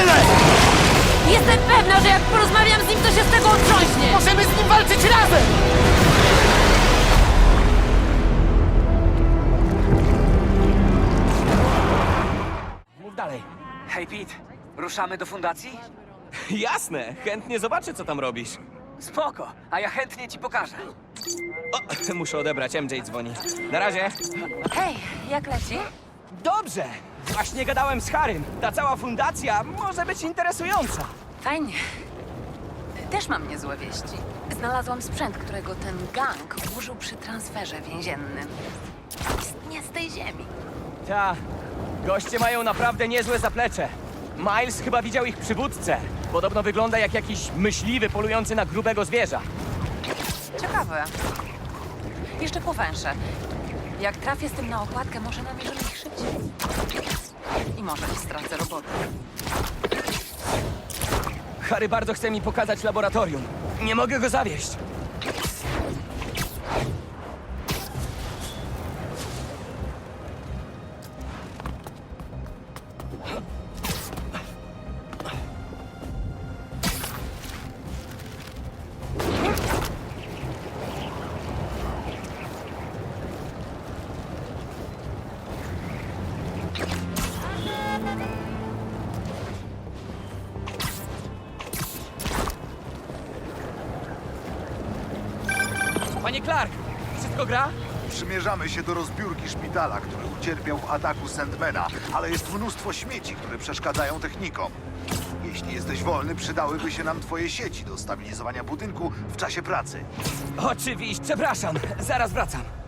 budynek! Jestem pewna, że jak porozmawiam z nim, to się z tego otrząśnie! Możemy z nim walczyć razem! Mów dalej. Hej Pete, ruszamy do fundacji? Jasne, chętnie zobaczę, co tam robisz. Spoko, a ja chętnie ci pokażę. O, muszę odebrać, MJ dzwoni. Na razie. Hej, jak leci? Dobrze, właśnie gadałem z Harym. Ta cała fundacja może być interesująca. Fajnie. Też mam niezłe wieści. Znalazłam sprzęt, którego ten gang użył przy transferze więziennym. Istnie z tej ziemi. Ta, goście mają naprawdę niezłe zaplecze. Miles chyba widział ich przywódcę. Podobno wygląda jak jakiś myśliwy polujący na grubego zwierza. Ciekawe. Jeszcze powęszę. Jak trafię z tym na okładkę, może namierzę ich szybciej. I może stracę roboty. Harry bardzo chce mi pokazać laboratorium. Nie mogę go zawieść. Przymierzamy się do rozbiórki szpitala, który ucierpiał w ataku Sandmana, ale jest mnóstwo śmieci, które przeszkadzają technikom. Jeśli jesteś wolny, przydałyby się nam twoje sieci do stabilizowania budynku w czasie pracy. Oczywiście, przepraszam. Zaraz wracam.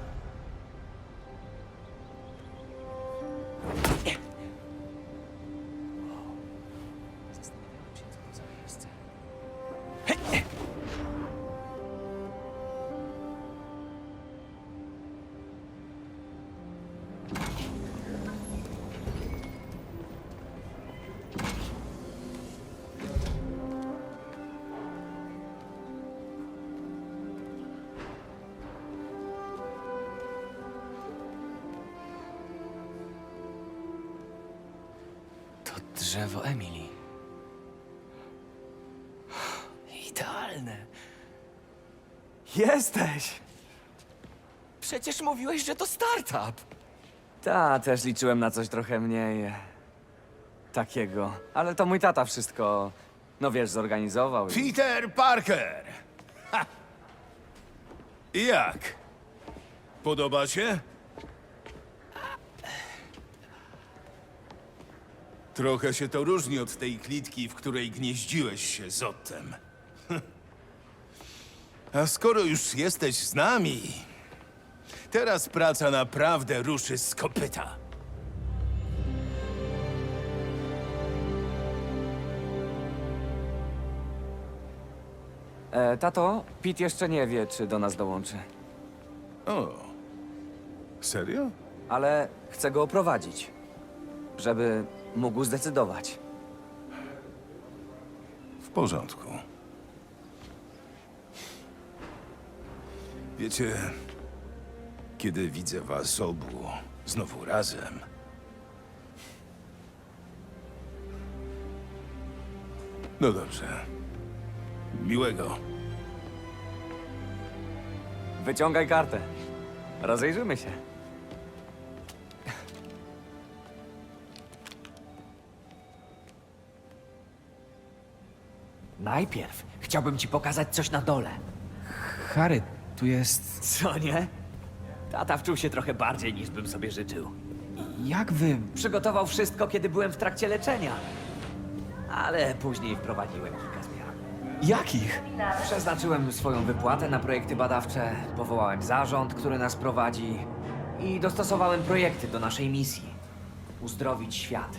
Jesteś! Przecież mówiłeś, że to startup. Ta, też liczyłem na coś trochę mniej. e, takiego. Ale to mój tata wszystko, no wiesz, zorganizował. i- Peter Parker! Ha! I jak? Podoba się? Trochę się to różni od tej klitki, w której gnieździłeś się z Ottem. A skoro już jesteś z nami, teraz praca naprawdę ruszy z kopyta. E, tato, Pete jeszcze nie wie, czy do nas dołączy. O, serio? Ale chcę go oprowadzić, żeby mógł zdecydować. W porządku. Wiecie, kiedy widzę was obu znowu razem, no dobrze. Miłego. Wyciągaj kartę. Rozejrzymy się. Najpierw chciałbym ci pokazać coś na dole. Harry, tu jest... Co nie? Tata wczuł się trochę bardziej niż bym sobie życzył. Jak wy... Przygotował wszystko, kiedy byłem w trakcie leczenia. Ale później wprowadziłem kilka zmian. Jakich? Przeznaczyłem swoją wypłatę na projekty badawcze, powołałem zarząd, który nas prowadzi i dostosowałem projekty do naszej misji. Uzdrowić świat.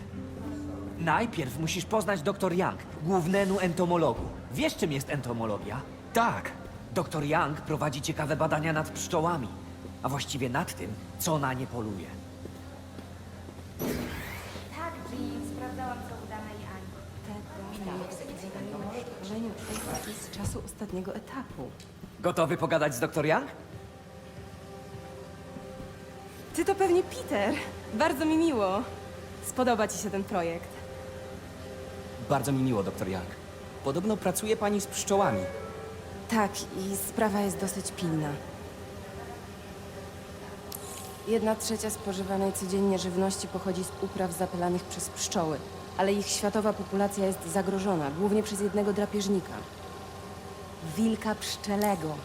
Najpierw musisz poznać dr Young, głównemu entomologu. Wiesz, czym jest entomologia? Tak. Dr Young prowadzi ciekawe badania nad pszczołami, a właściwie nad tym, co na nie poluje. Tak, Jean, sprawdzałam co u Dana i Ani. szkoleniu kwestii z czasu ostatniego etapu. Gotowy pogadać z dr Young? Ty to pewnie Peter. Bardzo mi miło. Spodoba ci się ten projekt. Bardzo mi miło, doktor Young. Podobno pracuje pani z pszczołami. Tak, i sprawa jest dosyć pilna. Jedna trzecia spożywanej codziennie żywności pochodzi z upraw zapylanych przez pszczoły, ale ich światowa populacja jest zagrożona, głównie przez jednego drapieżnika. Wilka pszczelego.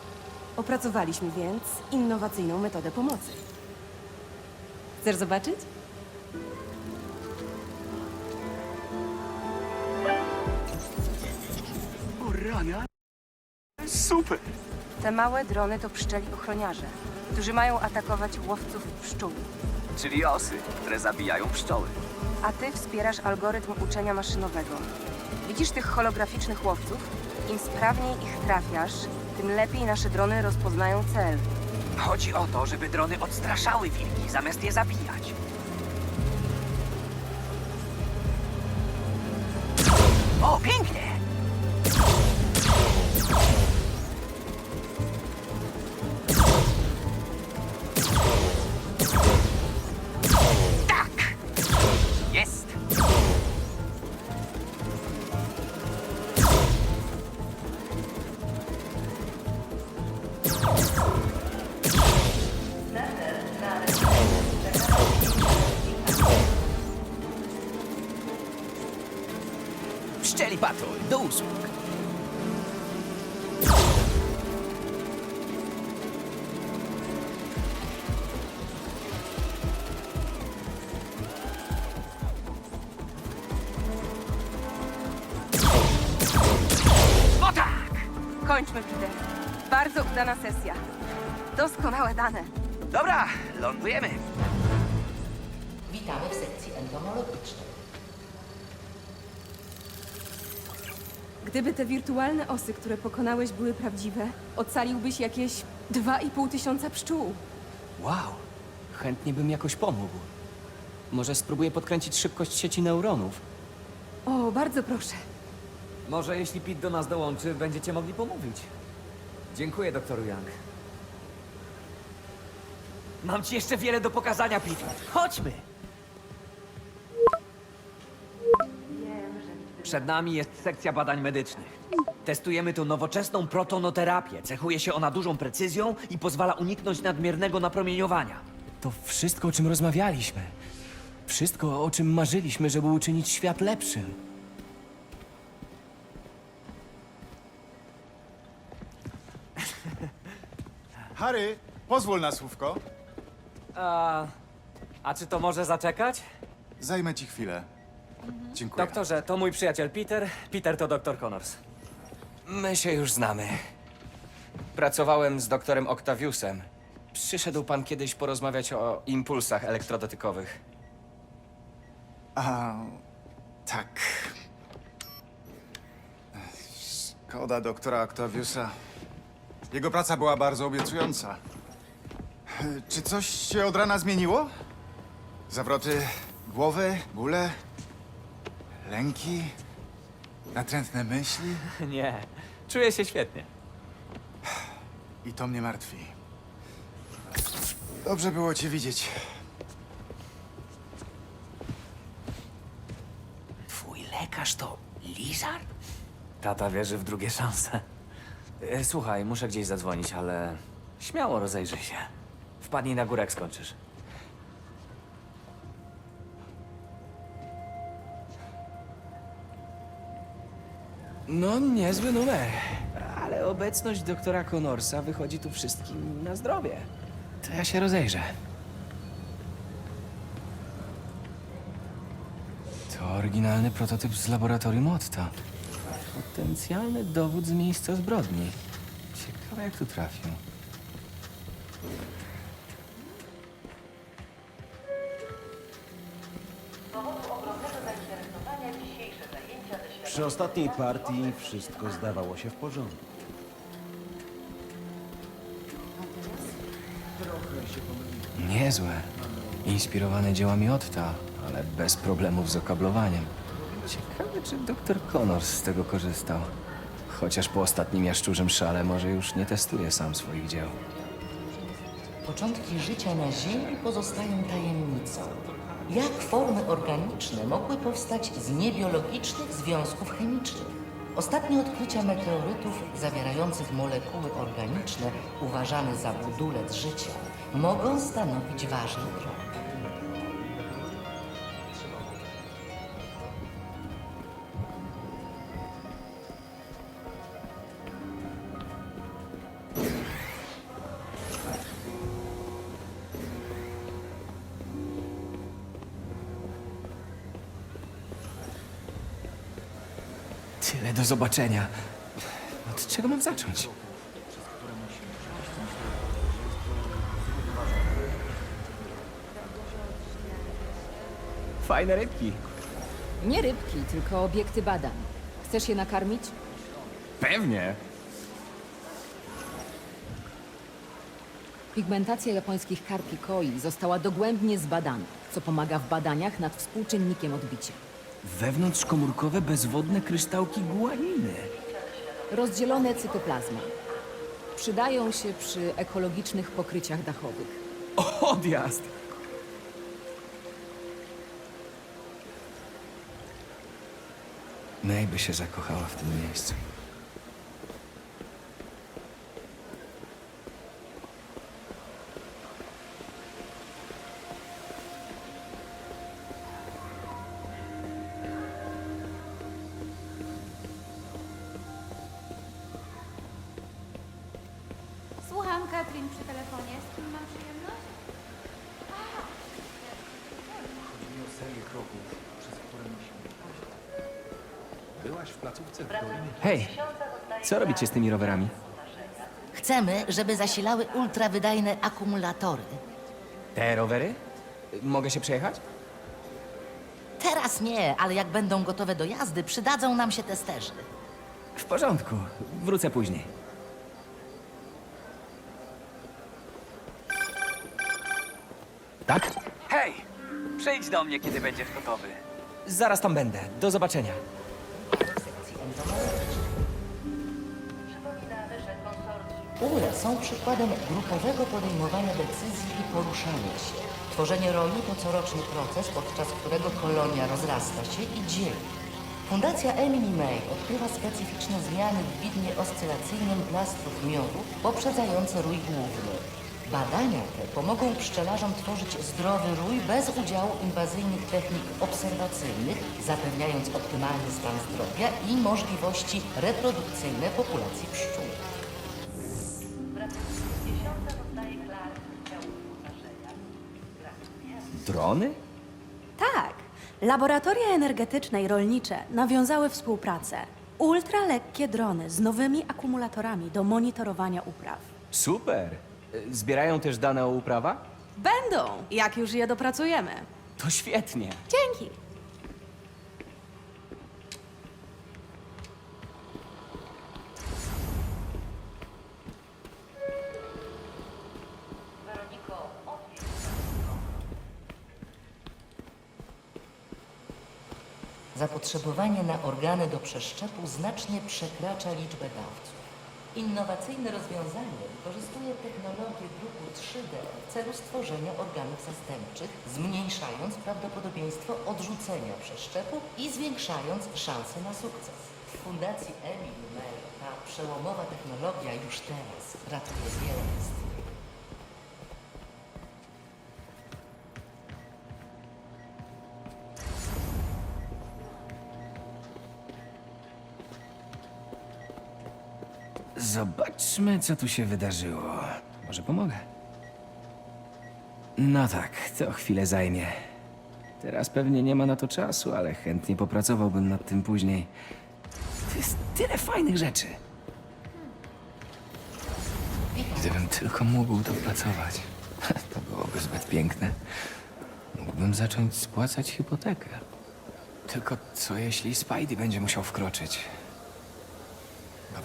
Opracowaliśmy więc innowacyjną metodę pomocy. Chcesz zobaczyć? Super! Te małe drony to pszczeli ochroniarze, którzy mają atakować łowców pszczół. Czyli osy, które zabijają pszczoły. A ty wspierasz algorytm uczenia maszynowego. Widzisz tych holograficznych łowców? Im sprawniej ich trafiasz, tym lepiej nasze drony rozpoznają cel. Chodzi o to, żeby drony odstraszały wilki, zamiast je zabijać. O, pięknie! Udana sesja. Doskonałe dane. Dobra, lądujemy. Witamy w sekcji entomologicznej. Gdyby te wirtualne osy, które pokonałeś, były prawdziwe, ocaliłbyś jakieś 2,5 tysiąca pszczół. Wow, chętnie bym jakoś pomógł. Może spróbuję podkręcić szybkość sieci neuronów. O, bardzo proszę. Może jeśli Pete do nas dołączy, będziecie mogli pomówić. Dziękuję, doktoru Young. Mam ci jeszcze wiele do pokazania, Pete. Chodźmy! Przed nami jest sekcja badań medycznych. Testujemy tu nowoczesną protonoterapię. Cechuje się ona dużą precyzją i pozwala uniknąć nadmiernego napromieniowania. To wszystko, o czym rozmawialiśmy. Wszystko, o czym marzyliśmy, żeby uczynić świat lepszym. Harry, pozwól na słówko. A, a czy to może zaczekać? Zajmę ci chwilę. Dziękuję. Doktorze, to mój przyjaciel Peter. Peter to doktor Connors. My się już znamy. Pracowałem z doktorem Octaviusem. Przyszedł pan kiedyś porozmawiać o impulsach elektrodotykowych. A, tak. Szkoda doktora Octaviusa. Jego praca była bardzo obiecująca. Czy coś się od rana zmieniło? Zawroty głowy, bóle, lęki, natrętne myśli? Nie, czuję się świetnie. I to mnie martwi. Dobrze było cię widzieć. Twój lekarz to Lizard? Tata wierzy w drugie szanse. E, Słuchaj, muszę gdzieś zadzwonić, ale śmiało rozejrzyj się. Wpadnij na górę, jak skończysz. No, niezły numer. Ale obecność doktora Connorsa wychodzi tu wszystkim na zdrowie. To ja się rozejrzę. To oryginalny prototyp z laboratorium Otta. Potencjalny dowód z miejsca zbrodni. Ciekawe, jak tu trafił. Przy ostatniej partii wszystko zdawało się w porządku. Niezłe. Inspirowane dziełami Otta, ale bez problemów z okablowaniem. Ciekawe, czy doktor Connors z tego korzystał. Chociaż po ostatnim jaszczurzym szale może już nie testuje sam swoich dzieł. Początki życia na Ziemi pozostają tajemnicą. Jak formy organiczne mogły powstać z niebiologicznych związków chemicznych? Ostatnie odkrycia meteorytów zawierających molekuły organiczne, uważane za budulec życia, mogą stanowić ważny krok. Zobaczenia. Od czego mam zacząć? Fajne rybki. Nie rybki, tylko obiekty badań. Chcesz je nakarmić? Pewnie. Pigmentacja japońskich karpi koi została dogłębnie zbadana, co pomaga w badaniach nad współczynnikiem odbicia. Wewnątrzkomórkowe bezwodne kryształki guaniny. Rozdzielone cytoplazmy. Przydają się przy ekologicznych pokryciach dachowych. Odjazd! May by się zakochała w tym miejscu. Przy telefonie. Z kim mam przyjemność? Hej, co robicie z tymi rowerami? Chcemy, żeby zasilały ultrawydajne akumulatory. Te rowery? Mogę się przejechać? Teraz nie, ale jak będą gotowe do jazdy, przydadzą nam się testerzy. W porządku, wrócę później. Tak? Hej! Przyjdź do mnie, kiedy będziesz gotowy. Zaraz tam będę. Do zobaczenia. ULE są przykładem grupowego podejmowania decyzji i poruszania się. Tworzenie roju to coroczny proces, podczas którego kolonia rozrasta się i dzieli. Fundacja Emily May odkrywa specyficzne zmiany w widmie oscylacyjnym plastrów miodu poprzedzające rój główny. Badania te pomogą pszczelarzom tworzyć zdrowy rój bez udziału inwazyjnych technik obserwacyjnych, zapewniając optymalny stan zdrowia i możliwości reprodukcyjne populacji pszczół. Drony? Tak. Laboratoria energetyczne i rolnicze nawiązały współpracę. Ultralekkie drony z nowymi akumulatorami do monitorowania upraw. Super. Y, Zbierają też dane o uprawach? Będą, jak już je dopracujemy. To świetnie. Dzięki. Zapotrzebowanie na organy do przeszczepu znacznie przekracza liczbę dawców. Innowacyjne rozwiązanie wykorzystuje technologię druku 3D w celu stworzenia organów zastępczych, zmniejszając prawdopodobieństwo odrzucenia przeszczepu i zwiększając szanse na sukces. W Fundacji Emil May ta przełomowa technologia już teraz ratuje wiele Zobaczmy, co tu się wydarzyło. Może pomogę. No tak, to chwilę zajmie. Teraz pewnie nie ma na to czasu, ale chętnie popracowałbym nad tym później. To jest tyle fajnych rzeczy. Gdybym tylko mógł dopracować, to byłoby zbyt piękne. Mógłbym zacząć spłacać hipotekę. Tylko co jeśli Spidey będzie musiał wkroczyć?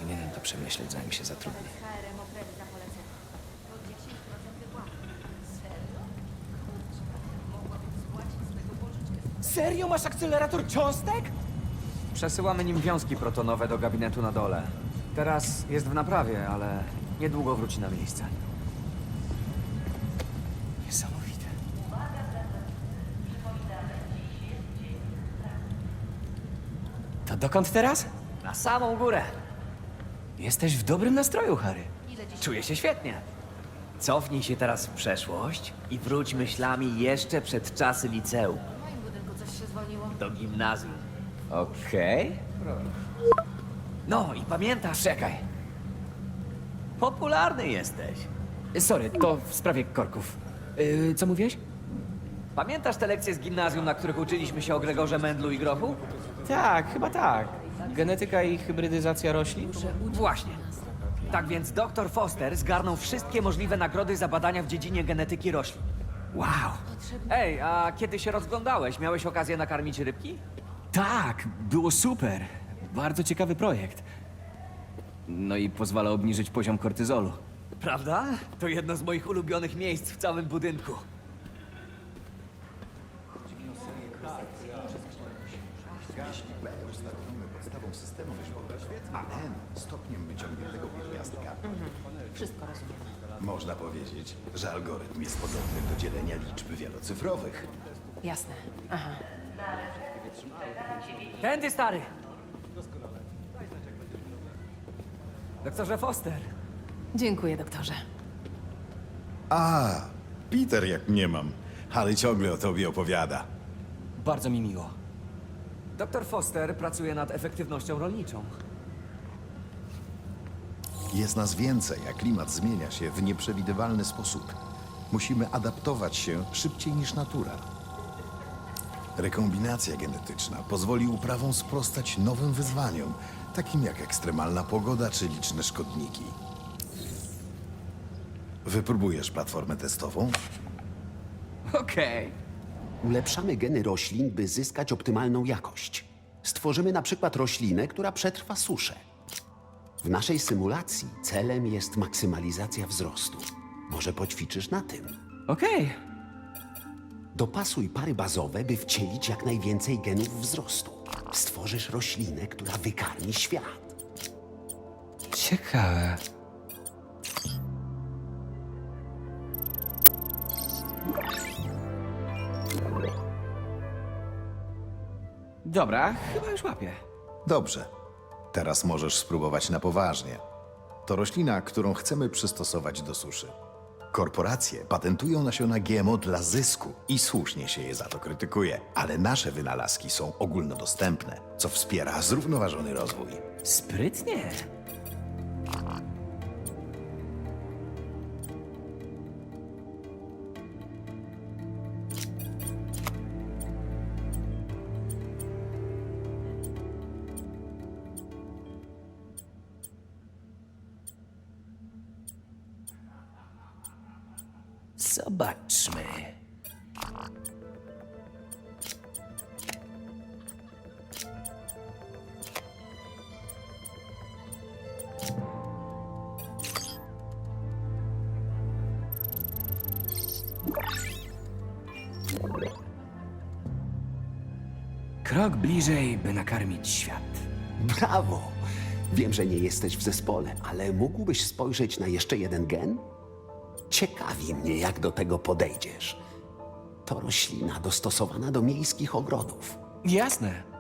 Powinienem to przemyśleć, zanim się zatrudnię. Serio masz akcelerator cząstek? Przesyłamy nim wiązki protonowe do gabinetu na dole. Teraz jest w naprawie, ale niedługo wróci na miejsce. Niesamowite. To dokąd teraz? Na samą górę. Jesteś w dobrym nastroju, Harry. Czuję się świetnie. Cofnij się teraz w przeszłość i wróć myślami jeszcze przed czasy liceum. W moim budynku coś się zwolniło. Do gimnazjum. Okej. No i pamiętasz... Czekaj. Popularny jesteś. Sorry, to w sprawie korków. Yy, co mówiłeś? Pamiętasz te lekcje z gimnazjum, na których uczyliśmy się o Gregorze Mendlu i Grochu? Tak, chyba tak. Genetyka i hybrydyzacja roślin? Właśnie. Tak więc dr Foster zgarnął wszystkie możliwe nagrody za badania w dziedzinie genetyki roślin. Wow. Ej, a kiedy się rozglądałeś, miałeś okazję nakarmić rybki? Tak, było super. Bardzo ciekawy projekt. No i pozwala obniżyć poziom kortyzolu. Prawda? To jedno z moich ulubionych miejsc w całym budynku. A N stopniem wyciągniętego pierwiastka. Wszystko rozumiem. Można powiedzieć, że algorytm jest podobny do dzielenia liczby wielocyfrowych. Jasne. Aha. Tędy, stary! Doktorze Foster, Dziękuję, doktorze. A, Peter jak nie mam. Harry ciągle o tobie opowiada. Bardzo mi miło. Dr Foster pracuje nad efektywnością rolniczą. Jest nas więcej, a klimat zmienia się w nieprzewidywalny sposób. Musimy adaptować się szybciej niż natura. Rekombinacja genetyczna pozwoli uprawom sprostać nowym wyzwaniom, takim jak ekstremalna pogoda czy liczne szkodniki. Wypróbujesz platformę testową? Okej. Ulepszamy geny roślin, by zyskać optymalną jakość. Stworzymy na przykład roślinę, która przetrwa suszę. W naszej symulacji celem jest maksymalizacja wzrostu. Może poćwiczysz na tym. Okej. Dopasuj pary bazowe, by wcielić jak najwięcej genów wzrostu. Stworzysz roślinę, która wykarmi świat. Ciekawe. Dobra, chyba już łapię. Dobrze. Teraz możesz spróbować na poważnie. To roślina, którą chcemy przystosować do suszy. Korporacje patentują nasiona GMO dla zysku i słusznie się je za to krytykuje, ale nasze wynalazki są ogólnodostępne, co wspiera zrównoważony rozwój. Sprytnie. Jesteś w zespole, ale mógłbyś spojrzeć na jeszcze jeden gen? Ciekawi mnie, jak do tego podejdziesz. To roślina dostosowana do miejskich ogrodów. Jasne.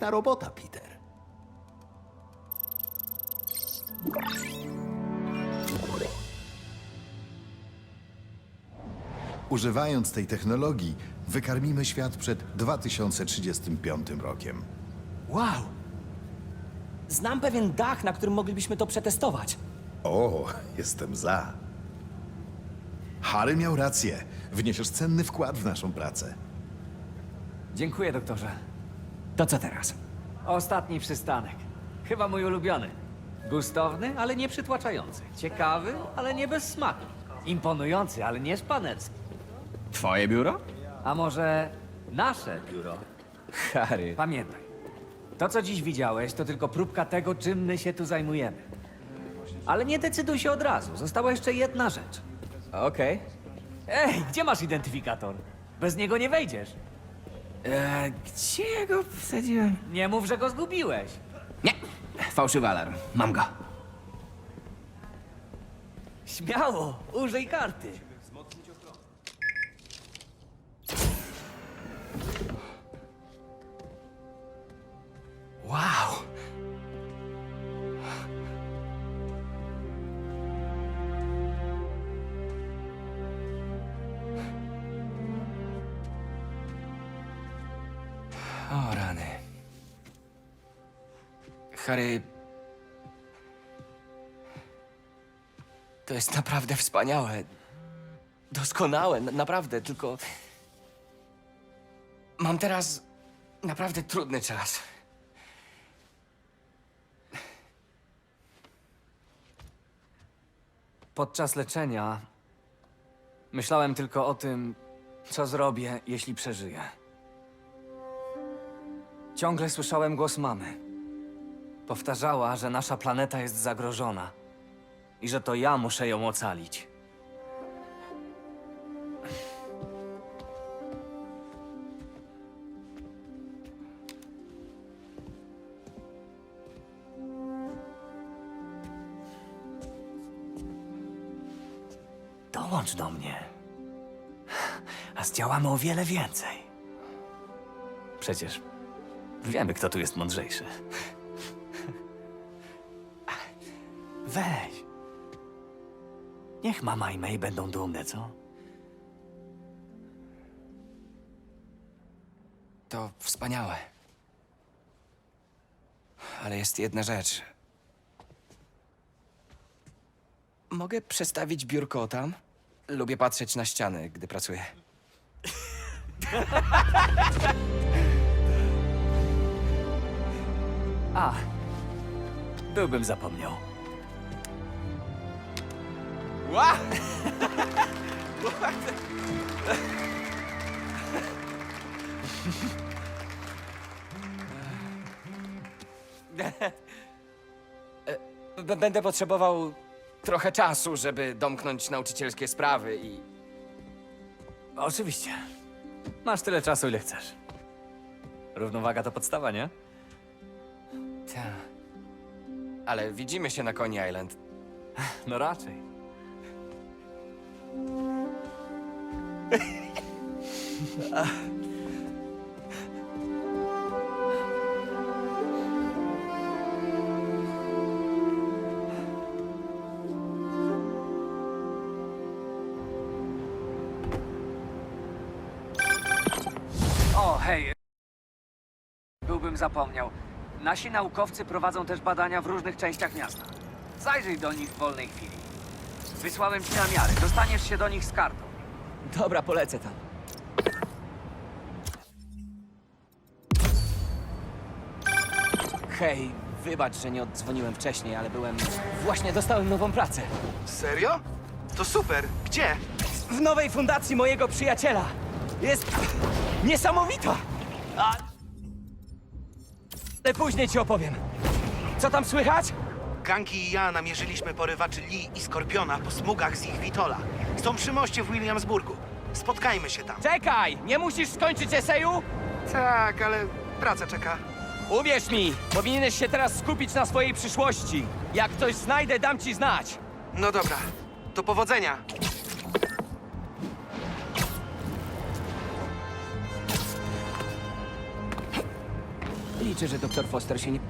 Piękna robota, Peter. Używając tej technologii, wykarmimy świat przed 2035 rokiem. Wow. Znam pewien dach, na którym moglibyśmy to przetestować. O, jestem za. Harry miał rację. Wniesiesz cenny wkład w naszą pracę. Dziękuję, doktorze. To co teraz? Ostatni przystanek. Chyba mój ulubiony. Gustowny, ale nie przytłaczający. Ciekawy, ale nie bez smaku. Imponujący, ale nie szpanerski. Twoje biuro? A może nasze biuro? Harry. Pamiętaj, To, co dziś widziałeś, to tylko próbka tego, czym my się tu zajmujemy. Ale nie decyduj się od razu. Została jeszcze jedna rzecz. Okej. Ej, gdzie masz identyfikator? Bez niego nie wejdziesz. Eee, Gdzie ja go wsadziłem? Nie mów, że go zgubiłeś. Nie, fałszywy alarm. Mam go. Śmiało, użyj karty. Wow. Harry. To jest naprawdę wspaniałe. Doskonałe, naprawdę, tylko. Mam teraz naprawdę trudny czas. Podczas leczenia myślałem tylko o tym, co zrobię, jeśli przeżyję. Ciągle słyszałem głos mamy. Powtarzała, że nasza planeta jest zagrożona i że to ja muszę ją ocalić. Dołącz do mnie. A zdziałamy o wiele więcej. Przecież wiemy, kto tu jest mądrzejszy. Weź. Niech mama i May będą dumne, co? To wspaniałe. Ale jest jedna rzecz. Mogę przestawić biurko tam? Lubię patrzeć na ściany, gdy pracuję. A, byłbym zapomniał. Ła! B- Będę potrzebował trochę czasu, żeby domknąć nauczycielskie sprawy i... Oczywiście. Masz tyle czasu, ile chcesz. Równowaga to podstawa, nie? Ta. Ale widzimy się na Coney Island. No raczej. O, hej. Byłbym zapomniał. Nasi naukowcy prowadzą też badania w różnych częściach miasta. Zajrzyj do nich w wolnej chwili. Wysłałem ci namiary. Dostaniesz się do nich z kartą. Dobra, polecę tam. Hej, wybacz, że nie oddzwoniłem wcześniej, ale byłem... Właśnie dostałem nową pracę. Serio? To super. Gdzie? W nowej fundacji mojego przyjaciela. Jest niesamowita. A... Ale później ci opowiem. Co tam słychać? Ganki i ja namierzyliśmy porywaczy Lee i Skorpiona po smugach z ich Witola. Są przy moście w Williamsburgu. Spotkajmy się tam. Czekaj! Nie musisz skończyć eseju? Tak, ale praca czeka. Uwierz mi, powinieneś się teraz skupić na swojej przyszłości. Jak coś znajdę, dam ci znać. No dobra, to powodzenia. Liczę, że doktor Foster się nie...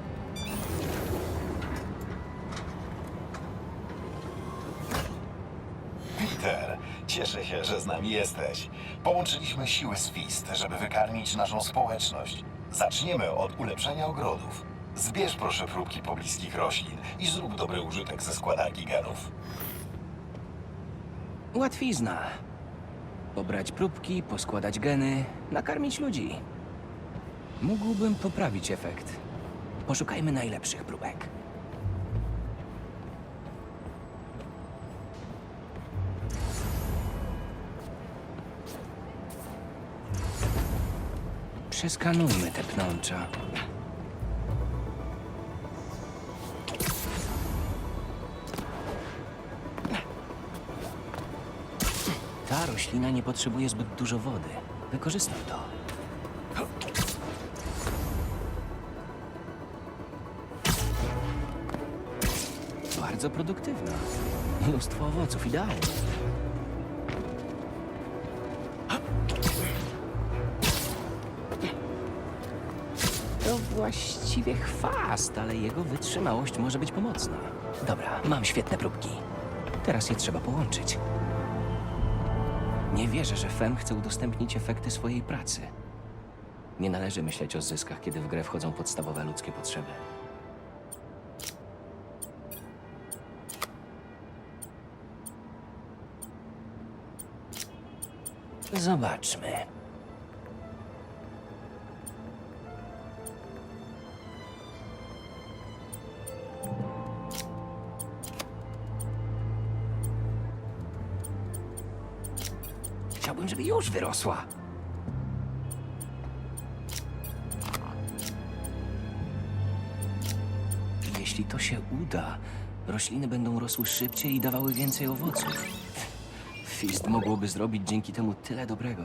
Peter, cieszę się, że z nami jesteś. Połączyliśmy siły z FIST, żeby wykarmić naszą społeczność. Zaczniemy od ulepszenia ogrodów. Zbierz proszę próbki pobliskich roślin i zrób dobry użytek ze składanki genów. Łatwizna. Pobrać próbki, poskładać geny, nakarmić ludzi. Mógłbym poprawić efekt. Poszukajmy najlepszych próbek. Przeskanujmy te pnącza. Ta roślina nie potrzebuje zbyt dużo wody. Wykorzystam to. Bardzo produktywna. Mnóstwo owoców, idealnie. Właściwie chwast, ale jego wytrzymałość może być pomocna. Dobra, mam świetne próbki. Teraz je trzeba połączyć. Nie wierzę, że Fem chce udostępnić efekty swojej pracy. Nie należy myśleć o zyskach, kiedy w grę wchodzą podstawowe ludzkie potrzeby. Zobaczmy. Już wyrosła. Jeśli to się uda, rośliny będą rosły szybciej i dawały więcej owoców. Fist mogłoby zrobić dzięki temu tyle dobrego.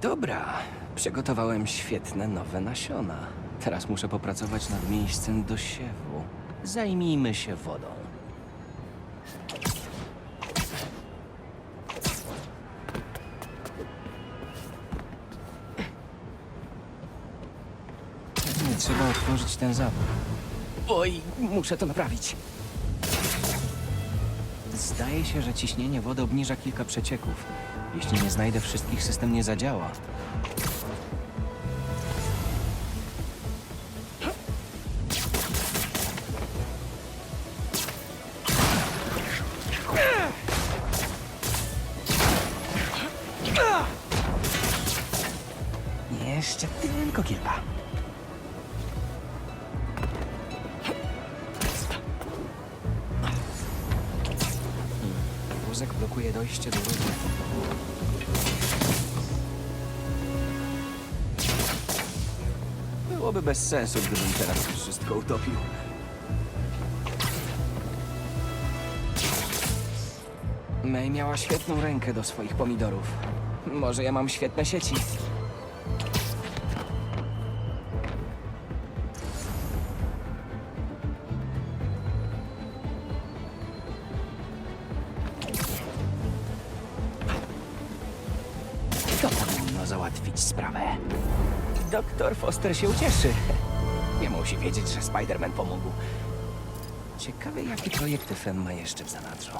Dobra, przygotowałem świetne nowe nasiona. Teraz muszę popracować nad miejscem do siewu. Zajmijmy się wodą. Trzeba otworzyć ten zawór. Oj, muszę to naprawić. Zdaje się, że ciśnienie wody obniża kilka przecieków. Jeśli nie znajdę wszystkich, system nie zadziała. Byłoby bez sensu, gdybym teraz wszystko utopił. May miała świetną rękę do swoich pomidorów. Może ja mam świetne sieci. Foster się ucieszy. Nie musi wiedzieć, że Spider-Man pomógł. Ciekawe, jakie projekty Fem ma jeszcze w zanadrzu.